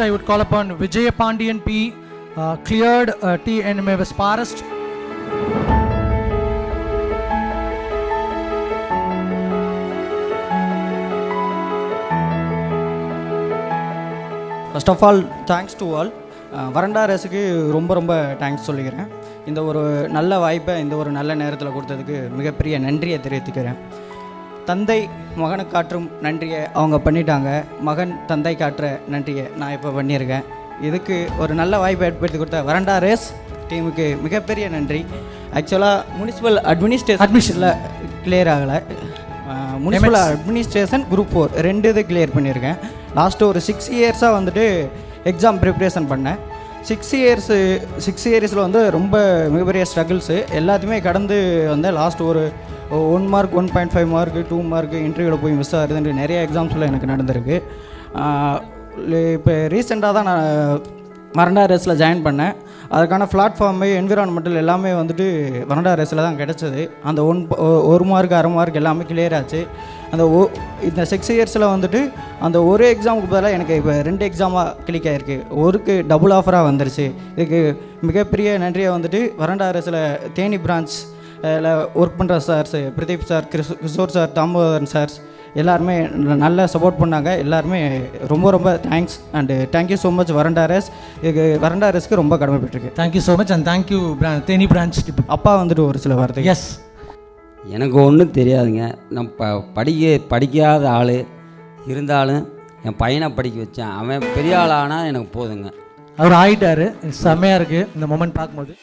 I would call upon Vijay Pandian P. Uh, cleared uh, T. NMS Forest. First of all thanks to all Veranda ரேஸுக்கு ரொம்ப ரொம்ப thanks சொல்லிக்கிறேன் இந்த ஒரு நல்ல வாய்ப்பை இந்த ஒரு நல்ல நேரத்தில் கொடுத்ததுக்கு மிகப்பெரிய நன்றியை தெரிவித்துக்கிறேன் தந்தை மகனுக்கு காற்றும் நன்றியை அவங்க பண்ணிட்டாங்க. மகன் தந்தை காட்டுற நன்றியை நான் இப்போ பண்ணியிருக்கேன். இதுக்கு ஒரு நல்ல வாய்ப்பை ஏற்படுத்தி கொடுத்த வரண்டா ரேஸ் டீமுக்கு மிகப்பெரிய நன்றி. ஆக்சுவலாக முனிசிபல் அட்மினிஸ்ட்ரேஷன் அட்மிஷனில் கிளியர் ஆகலை. முனிசிபல் அட்மினிஸ்ட்ரேஷன் குரூப் ஃபோர் ரெண்டு இது கிளியர் பண்ணியிருக்கேன். லாஸ்ட்டு ஒரு சிக்ஸ் இயர்ஸாக வந்துட்டு எக்ஸாம் ப்ரிப்ரேஷன் பண்ணேன். சிக்ஸ் இயர்ஸு சிக்ஸ் இயர்ஸில் வந்து ரொம்ப மிகப்பெரிய ஸ்ட்ரகிள்ஸு எல்லாத்தையுமே கடந்து வந்தேன் லாஸ்ட் ஒரு one mark one point five mark two mark இன்டர்வியூவில் போய் மிஸ் ஆகுதுன்னு நிறைய எக்ஸாம்ஸில் எனக்கு நடந்திருக்கு. இப்போ ரீசெண்டாக தான் நான் மரண்டா ரேஸில் ஜாயின் பண்ணேன். அதுக்கான பிளாட்ஃபார்மு என்விரான்மெண்டல் எல்லாமே வந்துட்டு வரண்டா ரேஸில் தான் கிடச்சிது. அந்த ஒன் ஒரு மார்க் அரை மார்க் எல்லாமே கிளியர் ஆச்சு. அந்த ஓ இந்த சிக்ஸ் இயர்ஸில் வந்துட்டு அந்த ஒரு எக்ஸாமுக்கு பதிலாக எனக்கு இப்போ ரெண்டு எக்ஸாமாக கிளிக் ஆகிருக்கு ஒருக்கு டபுள் ஆஃபராக வந்துருச்சு. இதுக்கு மிகப்பெரிய நன்றியை வந்துட்டு வரண்டா ரேஸில் தேனி பிரான்ச் ஒர்க் பண்ணுற sirs Pradeep sir Kish Kishore sir Damodaran sirs எல்லாருமே நல்லா சப்போர்ட் பண்ணாங்க. எல்லாருமே ரொம்ப ரொம்ப thanks and thank you so much Veranda Race இதுக்கு வரண்டாரஸ்க்கு ரொம்ப கடமைப்பட்டிருக்கு Thank you so much and thank you, Bran- Teni Branch. அப்பா வந்துட்டு ஒரு சில வார்த்தை Yes. எனக்கு ஒன்றும் தெரியாதுங்க. நான் ப படிக்க படிக்காத ஆள் இருந்தாலும் என் பையனை படிக்க வச்சேன். அவன் பெரிய ஆள் ஆனால் எனக்கு போதுங்க. அவர் ஆயிட்டாரு. செம்மையாக இருக்குது இந்த மொமெண்ட் பார்க்கும்போது.